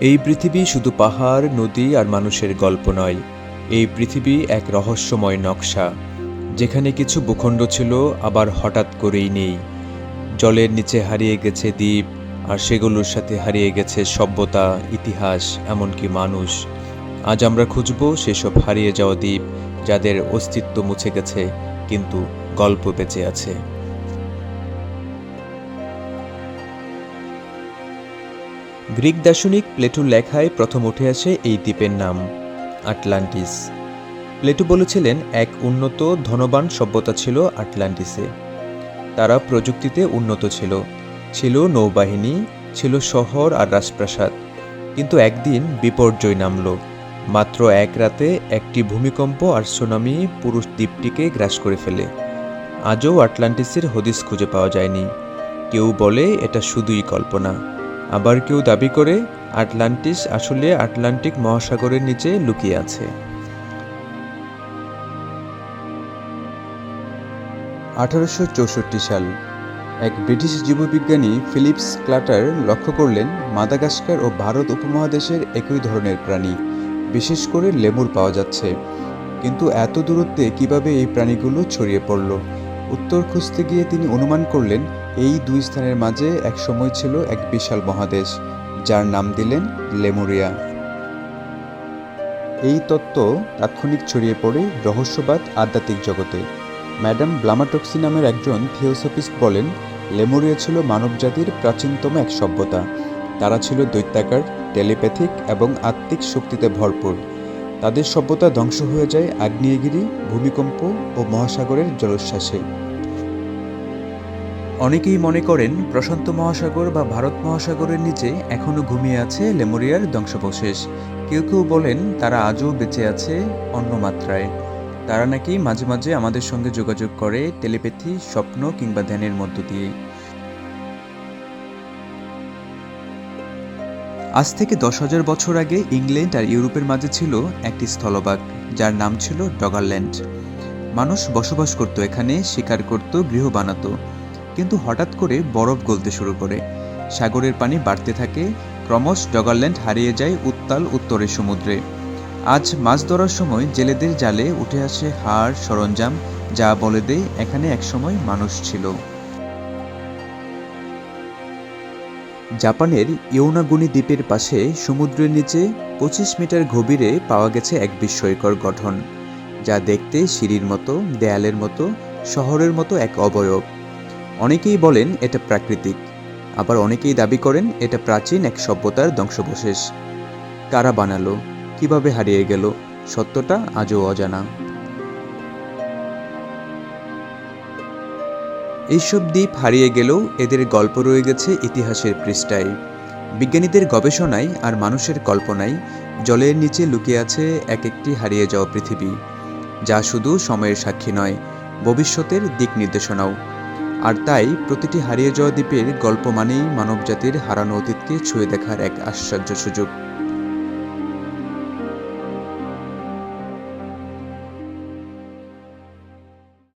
এই পৃথিবী শুধু পাহাড়, নদী আর মানুষের গল্প নয়। এই পৃথিবী এক রহস্যময় নকশা। যেখানে কিছু ভূখণ্ড ছিল, আবার হঠাৎ করেই নেই। জলের নিচে হারিয়ে গেছে দ্বীপ, আর সেগুলোর সাথে হারিয়ে গেছে সভ্যতা, ইতিহাস, এমনকি মানুষ। আজ আমরা খুঁজব সেসব হারিয়ে যাওয়া দ্বীপ, যাদের অস্তিত্ব মুছে গেছে, কিন্তু গল্প বেঁচে আছে। গ্রিক দার্শনিক প্লেটোর লেখায় প্রথম উঠে আসে এই দ্বীপের নাম, আটলান্টিস। প্লেটো বলেছিলেন, এক উন্নত, ধনবান সভ্যতা ছিল আটলান্টিসে। তারা প্রযুক্তিতে উন্নত ছিল। ছিল নৌবাহিনী, ছিল শহর আর রাজপ্রাসাদ। কিন্তু একদিন বিপর্যয় নামল। মাত্র এক রাতে একটি ভূমিকম্প আর সুনামি পুরুষ দ্বীপটিকে গ্রাস করে ফেলে। আজও আটলান্টিসের হদিস খুঁজে পাওয়া যায়নি। কেউ বলে এটা শুধুই কল্পনা। আবার কেউ দাবি করে আটলান্টিস আসলে আটলান্টিক মহাসাগরের নিচে লুকিয়ে আছে। আঠারোশো চৌষট্টি সাল, এক ব্রিটিশ জীববিজ্ঞানী ফিলিপস ক্লাটার লক্ষ্য করলেন মাদাগাস্কার ও ভারত উপমহাদেশের একই ধরনের প্রাণী, বিশেষ করে লেমুর পাওয়া যাচ্ছে। কিন্তু এত দূরত্বে কীভাবে এই প্রাণীগুলো ছড়িয়ে পড়ল? উত্তর খুঁজতে গিয়ে তিনি অনুমান করলেন, এই দুই স্থানের মাঝে এক সময় ছিল এক বিশাল মহাদেশ, যার নাম দিলেন লেমুরিয়া। এই তত্ত্ব তাৎক্ষণিক ছড়িয়ে পড়ে রহস্যবাদ আধ্যাত্মিক জগতে। ম্যাডাম ব্লামাটক্সি নামের একজন থিওসফিস্ট বলেন, লেমুরিয়া ছিল মানবজাতির প্রাচীনতম এক সভ্যতা। তারা ছিল দৈত্যাকার, টেলিপ্যাথিক এবং আত্মিক শক্তিতে ভরপুর। তাদের সভ্যতা ধ্বংস হয়ে যায় আগ্নেয়গিরি, ভূমিকম্প ও মহাসাগরের জলোচ্ছ্বাসে। অনেকেই মনে করেন প্রশান্ত মহাসাগর বা ভারত মহাসাগরের নিচে এখনও ঘুমিয়ে আছে লেমোরিয়ার ধ্বংসবশেষ। কেউ কেউ বলেন তারা আজও বেঁচে আছে অন্য মাত্রায়। তারা নাকি মাঝে মাঝে আমাদের সঙ্গে যোগাযোগ করে টেলিপ্যাথি, স্বপ্ন কিংবা ধ্যানের মধ্য দিয়ে। আজ থেকে দশ হাজার বছর আগে ইংল্যান্ড আর ইউরোপের মাঝে ছিল একটি স্থলভাগ, যার নাম ছিল ডগারল্যান্ড। মানুষ বসবাস করত এখানে, শিকার করত, গৃহ বানাতো। কিন্তু হঠাৎ করে বরফ গলতে শুরু করে। সাগরের পানি বাড়তে থাকে, ক্রমশ ডগারল্যান্ড হারিয়ে যায় উত্তাল উত্তরের সমুদ্রে। আজ মাছ ধরার সময় জেলেদের জালে উঠে আসে হাড় সরঞ্জাম, যা বলে দেয় এখানে একসময় মানুষ ছিল। জাপানের ইউনাগুনি দ্বীপের পাশে সমুদ্রের নিচে পঁচিশ মিটার গভীরে পাওয়া গেছে এক বিস্ময়কর গঠন, যা দেখতে সিঁড়ির মতো, দেয়ালের মতো, শহরের মতো এক অবয়ব। অনেকেই বলেন এটা প্রাকৃতিক, আবার অনেকেই দাবি করেন এটা প্রাচীন এক সভ্যতার ধ্বংসবশেষ। কারা বানালো? কীভাবে হারিয়ে গেল? সত্যটা আজও অজানা। এইসব দ্বীপ হারিয়ে গেলেও এদের গল্প রয়ে গেছে ইতিহাসের পৃষ্ঠায়। বিজ্ঞানীদের গবেষণায় আর মানুষের কল্পনায় জলের নিচে লুকিয়ে আছে এক একটি হারিয়ে যাওয়া পৃথিবী, যা শুধু সময়ের সাক্ষী নয়, ভবিষ্যতের দিক নির্দেশনাও। আর তাই প্রতিটি হারিয়ে যাওয়া দ্বীপের গল্প মানেই মানবজাতির হারানো অতীতকে ছুঁয়ে দেখার এক আশ্চর্য সুযোগ।